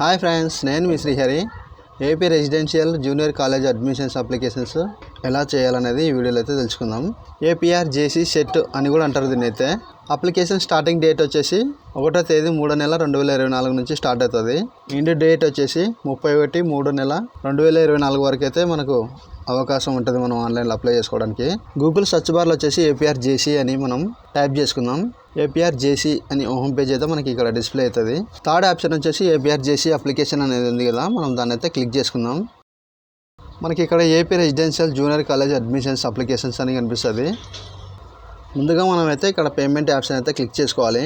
Hi friends నేను మీ Srihari. AP residential junior college admissions applications ఎలా చేయాలనేది ఈ వీడియోలో అయితే తెలుసుకుందాం. ఏపీఆర్ జేసీ సెట్ అని కూడా అంటారు దీన్ని అయితే అప్లికేషన్ స్టార్టింగ్ డేట్ వచ్చేసి ఒకటో తేదీ మూడో నెల రెండు వేల ఇరవై నాలుగు నుంచి స్టార్ట్ అవుతుంది. ఇండి డేట్ వచ్చేసి ముప్పై ఒకటి మూడో నెల రెండు వేల ఇరవై నాలుగు వరకు అయితే మనకు అవకాశం ఉంటుంది మనం ఆన్లైన్లో అప్లై చేసుకోవడానికి. గూగుల్ సెర్చ్ బార్లో వచ్చేసి ఏపీఆర్ జేసీ అని మనం టైప్ చేసుకుందాం. ఏపీఆర్ జేసీ అని హోమ్ పేజ్ అయితే మనకి ఇక్కడ డిస్ప్లే అవుతుంది. థర్డ్ ఆప్షన్ వచ్చేసి ఏపీఆర్ జేసీ అప్లికేషన్ అనేది ఉంది కదా మనం దాన్ని అయితే క్లిక్ చేసుకుందాం. మనకి ఇక్కడ AP residential junior college admissions applications అని కనిపిస్తుంది. ముందుగా మనం అయితే ఇక్కడ పేమెంట్ ఆప్షన్ అయితే క్లిక్ చేసుకోవాలి.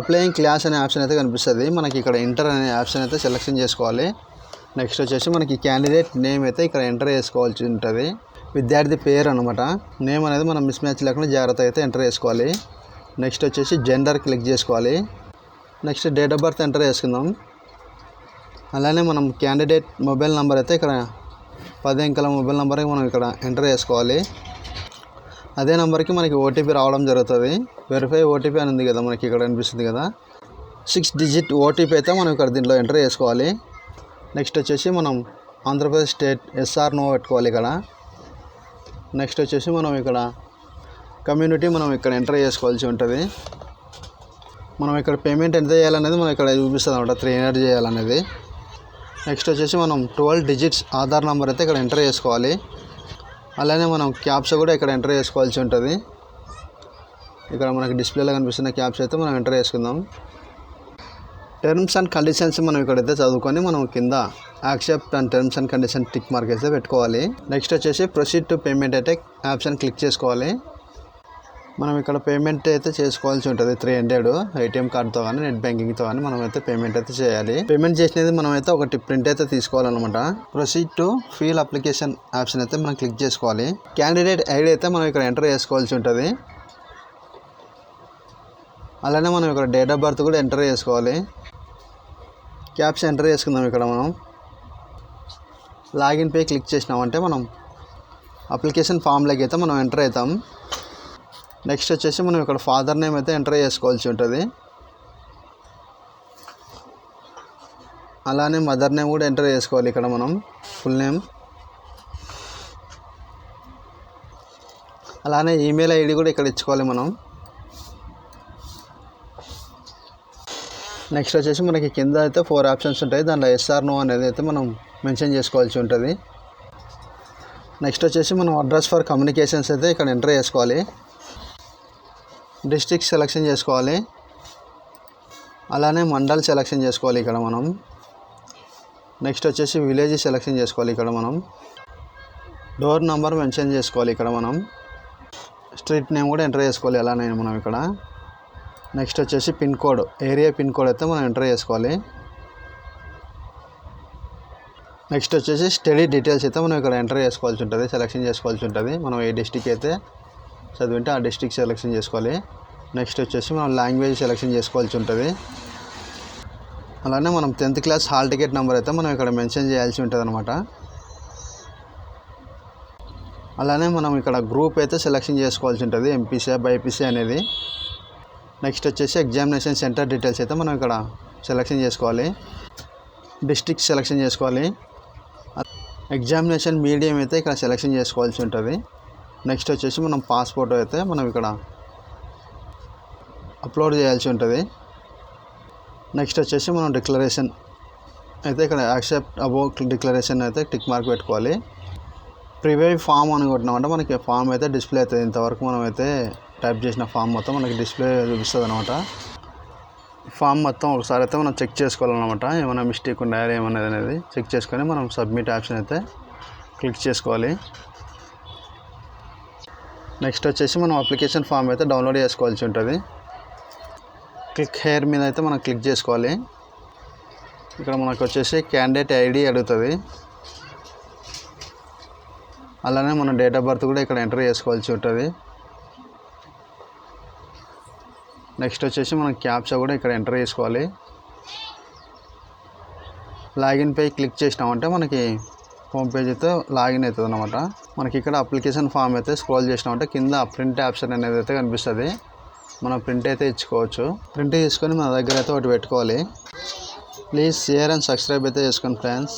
అప్లయింగ్ క్లాస్ అనే ఆప్షన్ అయితే కనిపిస్తుంది. మనకి ఇక్కడ ఇంటర్ అనే ఆప్షన్ అయితే సెలెక్షన్ చేసుకోవాలి. నెక్స్ట్ వచ్చేసి మనకి క్యాండిడేట్ నేమ్ అయితే ఇక్కడ ఎంటర్ చేసుకోవాల్సి ఉంటుంది. విద్యార్థి పేరు అనమాట నేమ్ అనేది మనం మిస్ మ్యాచ్ లేకుండా జాగ్రత్త అయితే ఎంటర్ చేసుకోవాలి. నెక్స్ట్ వచ్చేసి జెండర్ క్లిక్ చేసుకోవాలి. Next date of birth enter చేసుకుందాం. అలానే మనం క్యాండిడేట్ మొబైల్ నెంబర్ అయితే ఇక్కడ పది అంకెల మొబైల్ నెంబర్కి మనం ఇక్కడ ఎంటర్ చేసుకోవాలి. అదే నెంబర్కి మనకి ఓటీపీ రావడం జరుగుతుంది. వెరిఫై ఓటీపీ అని ఉంది కదా మనకి ఇక్కడ అనిపిస్తుంది కదా. సిక్స్ డిజిట్ ఓటీపీ అయితే మనం ఇక్కడ దీంట్లో ఎంటర్ చేసుకోవాలి. నెక్స్ట్ వచ్చేసి మనం ఆంధ్రప్రదేశ్ స్టేట్ ఎస్ఆర్ నో పెట్టుకోవాలి ఇక్కడ. నెక్స్ట్ వచ్చేసి మనం ఇక్కడ కమ్యూనిటీ మనం ఇక్కడ ఎంటర్ చేసుకోవాల్సి ఉంటుంది. మనం ఇక్కడ పేమెంట్ ఎంత చేయాలనేది మనం ఇక్కడ చూపిస్తుంది అనమాట త్రీ హండ్రెడ్ చేయాలనేది. నెక్స్ట్ వచ్చేసి మనం ట్వెల్వ్ డిజిట్స్ ఆధార్ నెంబర్ అయితే ఇక్కడ ఎంటర్ చేసుకోవాలి. అలానే మనం క్యాప్స్ కూడా ఇక్కడ ఎంటర్ చేసుకోవాల్సి ఉంటుంది. ఇక్కడ మనకి డిస్ప్లేలో కనిపిస్తున్న క్యాప్స్ అయితే మనం ఎంటర్ చేసుకుందాం. టర్మ్స్ అండ్ కండిషన్స్ మనం ఇక్కడైతే చదువుకొని మనం కింద accept and terms and condition tick mark అయితే పెట్టుకోవాలి. నెక్స్ట్ వచ్చేసి ప్రొసీడ్ టు పేమెంట్ అయితే ఆప్షన్ క్లిక్ చేసుకోవాలి. మనం ఇక్కడ పేమెంట్ అయితే చేసుకోవాల్సి ఉంటుంది. త్రీ హండ్రెడ్ ఏటీఎం కార్డ్తో కానీ నెట్ బ్యాంకింగ్తో కానీ మనం అయితే పేమెంట్ అయితే చేయాలి. పేమెంట్ చేసినది మనం అయితే ఒకటి ప్రింట్ అయితే తీసుకోవాలన్నమాట. Proceed to fill application option అయితే మనం క్లిక్ చేసుకోవాలి. క్యాండిడేట్ ఐడి అయితే మనం ఇక్కడ ఎంటర్ చేసుకోవాల్సి ఉంటుంది. అలానే మనం ఇక్కడ డేట్ ఆఫ్ బర్త్ కూడా ఎంటర్ చేసుకోవాలి. క్యాప్స్ ఎంటర్ చేసుకుందాం ఇక్కడ మనం. లాగిన్ పే క్లిక్ చేసినామంటే మనం అప్లికేషన్ ఫామ్లోకి అయితే మనం ఎంటర్ అవుతాం. నెక్స్ట్ వచ్చేసి మనం ఇక్కడ ఫాదర్ నేమ్ అయితే ఎంటర్ చేసుకోవాల్సి ఉంటుంది. అలానే మదర్ నేమ్ కూడా ఎంటర్ చేసుకోవాలి ఇక్కడ మనం ఫుల్ నేమ్. అలానే ఈమెయిల్ ఐడి కూడా ఇక్కడ ఇచ్చుకోవాలి మనం. నెక్స్ట్ వచ్చేసి మనకి కింద అయితే ఫోర్ ఆప్షన్స్ ఉంటాయి. దాంట్లో ఎస్ఆర్ నో అనేది అయితే మనం మెన్షన్ చేసుకోవాల్సి ఉంటుంది. నెక్స్ట్ వచ్చేసి మనం అడ్రస్ ఫర్ కమ్యూనికేషన్స్ అయితే ఇక్కడ ఎంటర్ చేసుకోవాలి. డిస్ట్రిక్ట్ సెలెక్షన్ చేసుకోవాలి. అలానే మండల్ సెలెక్షన్ చేసుకోవాలి ఇక్కడ మనం. నెక్స్ట్ వచ్చేసి విలేజ్ సెలెక్షన్ చేసుకోవాలి ఇక్కడ మనం. డోర్ నెంబర్ మెన్షన్ చేసుకోవాలి ఇక్కడ మనం. స్ట్రీట్ నేమ్ కూడా ఎంటర్ చేసుకోవాలి అలానే మనం ఇక్కడ. నెక్స్ట్ వచ్చేసి pin code area pin code అయితే మనం ఎంటర్ చేసుకోవాలి. నెక్స్ట్ వచ్చేసి స్టడీ డీటెయిల్స్ అయితే మనం ఇక్కడ ఎంటర్ చేసుకోవాల్సి ఉంటుంది సెలెక్షన్ చేసుకోవాల్సి ఉంటుంది. మనం ఏ డిస్టిక్ అయితే చదివింటే ఆ డిస్టిక్ సెలెక్షన్ చేసుకోవాలి. నెక్స్ట్ వచ్చేసి మనం లాంగ్వేజ్ సెలెక్షన్ చేసుకోవాల్సి ఉంటుంది. అలానే మనం tenth class hall ticket number అయితే మనం ఇక్కడ మెన్షన్ చేయాల్సి ఉంటుంది అనమాట అలానే మనం ఇక్కడ గ్రూప్ అయితే సెలెక్షన్ చేసుకోవాల్సి ఉంటుంది. ఎంపీసీ బైపీసీ అనేది. నెక్స్ట్ వచ్చేసి ఎగ్జామినేషన్ సెంటర్ డీటెయిల్స్ అయితే మనం ఇక్కడ సెలెక్షన్ చేసుకోవాలి. డిస్ట్రిక్ట్ సెలెక్షన్ చేసుకోవాలి. ఎగ్జామినేషన్ మీడియం అయితే ఇక్కడ సెలెక్షన్ చేసుకోవాల్సి ఉంటుంది. నెక్స్ట్ వచ్చేసి మనం పాస్పోర్ట్ అయితే మనం ఇక్కడ అప్లోడ్ చేయాల్సి ఉంటుంది. నెక్స్ట్ వచ్చేసి మనం డిక్లరేషన్ అయితే ఇక్కడ యాక్సెప్ట్ అబౌట్ డిక్లరేషన్ అయితే టిక్ మార్క్ పెట్టుకోవాలి. ప్రివే ఫామ్ అని కొట్టినామంటే మనకి ఫామ్ అయితే డిస్ప్లే అవుతుంది. ఇంతవరకు మనం అయితే టైప్ చేసిన ఫామ్ మొత్తం మనకి డిస్ప్లే చూపిస్తుంది అనమాట ఫామ్ మొత్తం ఒకసారి అయితే మనం చెక్ చేసుకోవాలన్నమాట. ఏమైనా మిస్టేక్ ఉన్నాయా ఏమన్నది అనేది చెక్ చేసుకొని మనం సబ్మిట్ ఆప్షన్ అయితే క్లిక్ చేసుకోవాలి. నెక్స్ట్ వచ్చేసి మనం అప్లికేషన్ ఫామ్ అయితే డౌన్లోడ్ చేసుకోవాల్సి ఉంటుంది. క్లిక్ హెయిర్ మీద అయితే మనం క్లిక్ చేసుకోవాలి. ఇక్కడ మనకు వచ్చేసి క్యాండిడేట్ ఐడి అడుగుతుంది. అలానే మన డేట్ ఆఫ్ బర్త్ కూడా ఇక్కడ ఎంటర్ చేసుకోవాల్సి ఉంటుంది. నెక్స్ట్ వచ్చేసి మనం క్యాప్చా కూడా ఇక్కడ ఎంటర్ చేసుకోవాలి. లాగిన్ పై క్లిక్ చేసినామంటే మనకి హోమ్ పేజ్ అయితే లాగిన్ అవుతుంది అనమాట మనకి ఇక్కడ అప్లికేషన్ ఫామ్ అయితే స్క్రోల్ చేసినామంటే కింద ప్రింట్ ఆప్షన్ అనేది అయితే కనిపిస్తుంది. మనం ప్రింట్ అయితే ఇచ్చుకోవచ్చు. ప్రింట్ తీసుకొని మన దగ్గర అయితే ఒకటి పెట్టుకోవాలి. ప్లీజ్ షేర్ అండ్ సబ్స్క్రైబ్ అయితే చేసుకోండి ఫ్రెండ్స్